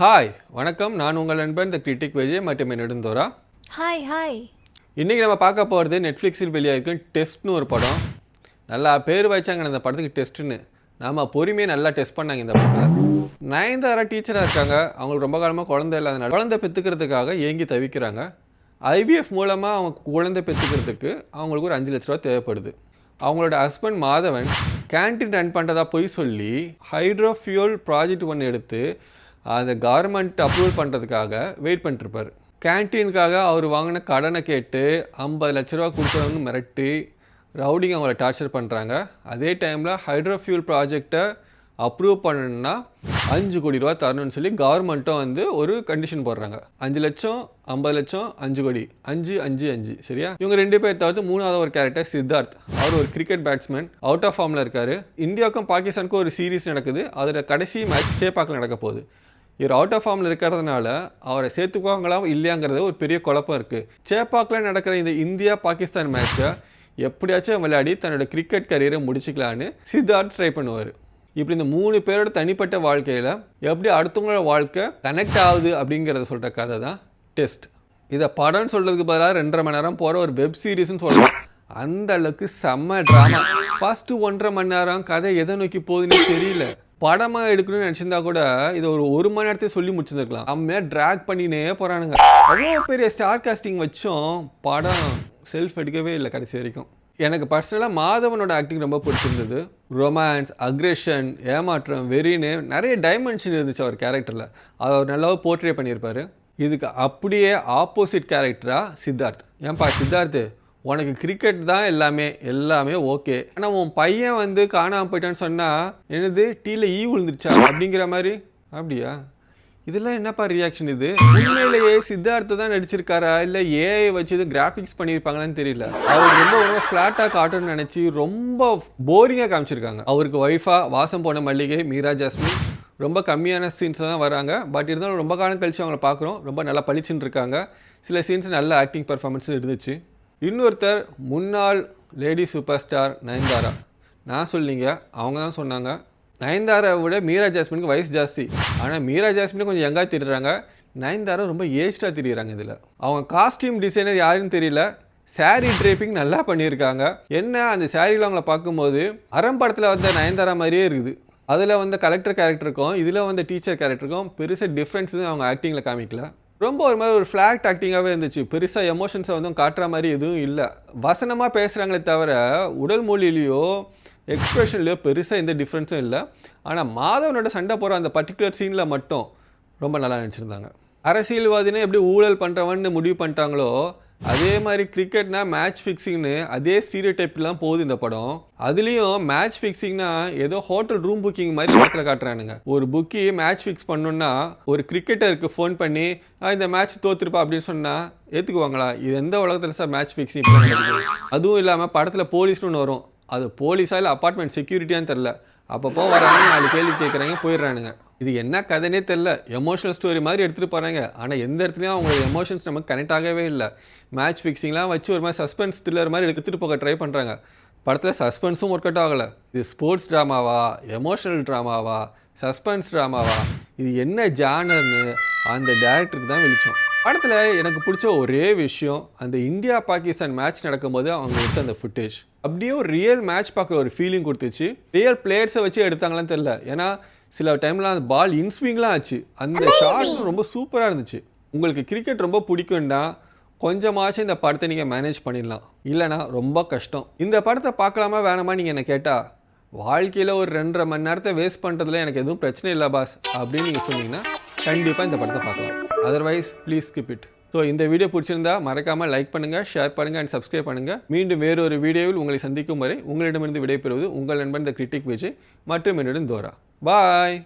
Hi வணக்கம். நான் உங்கள் நண்பன் த கிரிட்டிக் விஜய் மற்றும் நெடுந்தோரா? ஹாய் ஹாய் இன்றைக்கி நம்ம பார்க்க போகிறது நெட்ஃப்ளிக்ஸில் வெளியாகிருக்கும் டெஸ்ட்னு ஒரு படம். நல்லா பேர் வச்சாங்க அந்த படத்துக்கு டெஸ்ட்டுன்னு நாம பொறுமையாக நல்லா டெஸ்ட் பண்ணாங்க இந்த படத்தில். நயன்தாரா டீச்சராக இருக்காங்க. அவங்களுக்கு ரொம்ப காலமாக குழந்தை இல்லாதனால. குழந்தை பெற்றுக்கிறதுக்காக ஏங்கி தவிக்கிறாங்க. ஐவிஎஃப் மூலமாக அவங்க குழந்தை பெற்றுக்கிறதுக்கு அவங்களுக்கு ஒரு அஞ்சு லட்ச ரூபா தேவைப்படுது. அவங்களோட ஹஸ்பண்ட் மாதவன் கேன்டீன் ரன் பண்ணுறதா போய் சொல்லி ஹைட்ரோஃபியூல் ப்ராஜெக்ட் ஒன்று எடுத்து அந்த கவர்மெண்ட் அப்ரூவல் பண்ணுறதுக்காக வெயிட் பண்ணிட்டுருப்பார். கேன்டீனுக்காக அவர் வாங்கின கடனை கேட்டு ஐம்பது லட்ச ரூபா கொடுத்தவங்க மிரட்டி ரவுடிங் அவங்கள டார்ச்சர் பண்ணுறாங்க அதே டைமில் ஹைட்ரோஃபியூல் ப்ராஜெக்டை அப்ரூவ் பண்ணணும்னா அஞ்சு கோடி ரூபா தரணும்னு சொல்லி கவர்மெண்ட்டும் வந்து ஒரு கண்டிஷன் போடுறாங்க. அஞ்சு லட்சம் ஐம்பது லட்சம் அஞ்சு கோடி. அஞ்சு அஞ்சு அஞ்சு. சரியா? இவங்க ரெண்டு பேர் தவிர்த்து மூணாவது ஒரு கேரக்டர் சித்தார்த். அவர் ஒரு கிரிக்கெட் பேட்ஸ்மேன் அவுட் ஆஃப் ஃபார்மில் இருக்கார். இந்தியாவுக்கும் பாகிஸ்தானுக்கும் ஒரு சீரீஸ் நடக்குது. அதோட கடைசி மேட்ச் சேப்பாக்கில் நடக்க போகுது. இவர் அவுட் ஆஃப் ஃபார்மில் இருக்கிறதுனால அவரை சேர்த்துக்குவாங்களா இல்லையாங்கிறது ஒரு பெரிய குழப்பம் இருக்குது சேப்பாக்கில் நடக்கிற இந்த இந்தியா பாகிஸ்தான் மேட்ச்சை எப்படியாச்சும் விளையாடி தன்னோட கிரிக்கெட் கரியரை முடிச்சுக்கலான்னு சித்தார்த் ட்ரை பண்ணுவார். இப்படி இந்த மூணு பேரோட தனிப்பட்ட வாழ்க்கையில் எப்படி அடுத்தவங்களோட வாழ்க்கை கனெக்ட் ஆகுது அப்படிங்கிறத சொல்கிற கதை தான் டெஸ்ட் இதை படம்னு சொல்கிறதுக்கு பதிலாக ரெண்டரை மணி நேரம் போகிற ஒரு வெப் சீரிஸ்னு சொல்லலாம் அந்த அளவுக்கு செம்ம ட்ராமா ஃபஸ்ட்டு ஒன்றரை மணி நேரம் கதை எதை நோக்கி போகுதுன்னு தெரியல. படமாக எடுக்கணும்னு நினச்சிருந்தா கூட இதை ஒரு ஒரு மணி நேரத்தையும் சொல்லி முடிச்சிருந்துருக்கலாம். அம்மையாக ட்ராக் பண்ணினே போகிறானுங்க அவ்வளோ பெரிய ஸ்டார் காஸ்டிங் வச்சும். படம் செல்ஃப் எடுக்கவே இல்லை கடைசி வரைக்கும். எனக்கு பர்சனலாக மாதவனோட ஆக்டிங் ரொம்ப பிடிச்சிருந்தது. ரொமான்ஸ் அக்ரெஷன் ஏமாற்றம் வெறின்னு நிறைய டைமென்ஷன் இருந்துச்சு அவர் கேரக்டரில் அதை அவர் நல்லாவே போர்ட்ரே பண்ணியிருப்பாரு. இதுக்கு அப்படியே ஆப்போசிட் கேரக்டராக சித்தார்த். ஏன்பா சித்தார்த்து உனக்கு கிரிக்கெட் தான் எல்லாமே எல்லாமே ஓகே ஆனால் உன் பையன் வந்து காணாமல் போயிட்டான்னு சொன்னால் என்னது டீல ஈ e விழுந்துருச்சா அப்படிங்கிற மாதிரி? அப்படியா? இதெல்லாம் என்னப்பா ரியாக்ஷன் இது? உண்மையிலேயே சித்தார்த்த தான் நடிச்சிருக்காரா? இல்லை ஏஐ வச்சு இது கிராஃபிக்ஸ் பண்ணியிருப்பாங்களான்னு தெரியல. அவர் ரொம்ப ரொம்ப ஃப்ளாட்டாக காட்டணும்னு நினச்சி ரொம்ப போரிங்காக காமிச்சிருக்காங்க. அவருக்கு ஒய்ஃபாக வாசம் போன மல்லிகை மீரா ஜாஸ்மின் ரொம்ப கம்மியான சீன்ஸ் தான் வராங்க. பட் இருந்தாலும் ரொம்ப காலம் கழித்து அவங்கள பார்க்குறோம். ரொம்ப நல்லா பளிச்சுன்னு இருக்காங்க. சில சீன்ஸ் நல்ல ஆக்டிங் பர்ஃபார்மன்ஸும் இருந்துச்சு. இன்னொருத்தர் முன்னாள் லேடி சூப்பர் ஸ்டார் நயன்தாரா. நான் சொல்லிங்க அவங்க தான் சொன்னாங்க. நயன்தாரை விட மீரா ஜாஸ்மினுக்கு வயசு ஜாஸ்தி. ஆனால் மீரா ஜாஸ்மின் கொஞ்சம் யங்காக திரிறாங்க நயன்தாரா ரொம்ப ஏஜ்டாக திரியிறாங்க இதில். அவங்க காஸ்டியூம் டிசைனர் யாருன்னு தெரியல. சாரீ ட்ரேப்பிங் நல்லா பண்ணியிருக்காங்க. என்ன அந்த சாரியில் அவங்கள பார்க்கும்போது அறம் படத்தில் வந்த நயன்தாரா மாதிரியே இருக்குது. அதில் வந்து கலெக்டர் கேரக்டருக்கும் இதில் வந்த டீச்சர் கேரக்டருக்கும் பெருசாக டிஃப்ரென்ஸ் அவங்க ஆக்டிங்கில் காமிக்கல. ரொம்ப ஒரு மாதிரி ஒரு ஃப்ளாக் ஆக்டிங்காகவே இருந்துச்சு. பெருசாக எமோஷன்ஸை வந்து காட்டுற மாதிரி எதுவும் இல்லை. வசனமாக பேசுகிறாங்களே தவிர உடல் மொழியிலையோ எக்ஸ்பிரஷன்லையோ பெருசாக எந்த டிஃப்ரென்ஸும் இல்லை. ஆனால் மாதவனோட சண்டை போகிற அந்த பர்டிகுலர் சீனில் மட்டும் ரொம்ப நல்லா நினச்சிருந்தாங்க அரசியல்வாதினே எப்படி ஊழல் பண்ணுறவன்னு முடிவு பண்ணிட்டாங்களோ அதே மாதிரி கிரிக்கெட்னா மேட்ச் ஃபிக்ஸிங்னு அதே ஸ்டீரியோ டைப்லாம் போகுது இந்த படம். அதுலேயும் மேட்ச் ஃபிக்ஸிங்னா ஏதோ ஹோட்டல் ரூம் புக்கிங் மாதிரி படத்தில் காட்டுறானுங்க. ஒரு புக்கி மேட்ச் ஃபிக்ஸ் பண்ணணும்னா ஒரு கிரிக்கெட்டருக்கு ஃபோன் பண்ணி இந்த மேட்ச் தோத்துருப்பா அப்படின்னு சொன்னால் ஏற்றுக்குவாங்களா இது எந்த உலகத்தில் சார் மேட்ச் ஃபிக்ஸிங் அதுவும் இல்லாமல் படத்தில் போலீஸ்னு ஒன்று வரும். அது போலீஸா இல்லை அப்பார்ட்மெண்ட் செக்யூரிட்டியான்னு தெரில அப்பப்போ வராங்க நாலு கேள்வி கேட்குறாங்க போயிடுறானுங்க. இது என்ன கதைனே தெரில எமோஷனல் ஸ்டோரி மாதிரி எடுத்துகிட்டு போகிறாங்க ஆனால் எந்த இடத்துலையும் அவங்களோட எமோஷன்ஸ் நமக்கு கனெக்ட் ஆகவே இல்லை. மேட்ச் ஃபிக்ஸிங்லாம் வச்சு ஒரு மாதிரி சஸ்பென்ஸ் த்ரில்லர் மாதிரி எடுத்துகிட்டு போக ட்ரை பண்ணுறாங்க படத்தில் சஸ்பென்ஸும் ஒர்க் அவுட் ஆகலை. இது ஸ்போர்ட்ஸ் ட்ராமாவா எமோஷனல் ட்ராமாவா சஸ்பென்ஸ் ட்ராமாவா இது என்ன ஜானர்னு அந்த டேரக்டருக்கு தான் வெளிச்சம். படத்தில் எனக்கு பிடிச்ச ஒரே விஷயம் அந்த இந்தியா பாகிஸ்தான் மேட்ச் நடக்கும்போது அவங்க எடுத்த அந்த ஃபுட்டேஜ் அப்படியே ஒரு ரியல் மேட்ச் பார்க்குற ஒரு ஃபீலிங் கொடுத்துச்சு. ரியல் பிளேயர்ஸை வச்சு எடுத்தாங்களான்னு தெரில ஏன்னா சில டைம்லாம் அந்த பால் இன்ஸ்விங்லாம் ஆச்சு. அந்த ஷாட்ஸ் ரொம்ப சூப்பராக இருந்துச்சு. உங்களுக்கு கிரிக்கெட் ரொம்ப பிடிக்கும்னா கொஞ்சமாச்சும் இந்த படத்தை நீங்கள் மேனேஜ் பண்ணிடலாம். இல்லைனா ரொம்ப கஷ்டம். இந்த படத்தை பார்க்கலாமா வேணாமா நீங்கள் என்ன கேட்டால் வாழ்க்கையில் ஒரு ரெண்டரை மணி நேரத்தை வேஸ்ட் பண்ணுறதுல எனக்கு எதுவும் பிரச்சனை இல்லை பாஸ். அப்படின்னு நீங்கள் சொன்னீங்கன்னா கண்டிப்பாக இந்த படத்தை பார்க்கலாம். Otherwise please skip it so இந்த வீடியோ பிடிச்சிருந்தா மறக்காமல் லைக் பண்ணுங்கள் ஷேர் பண்ணுங்கள் அண்ட் சப்ஸ்கிரைப் பண்ணுங்கள் மீண்டும் வேறொரு வீடியோவில் உங்களை சந்திக்கும் வரை உங்களிடமிருந்து விடைபெறுவது உங்கள் நண்பன் த கிரிட்டிக் விஜய் மற்றும் என்னுடன் தோரா பாய்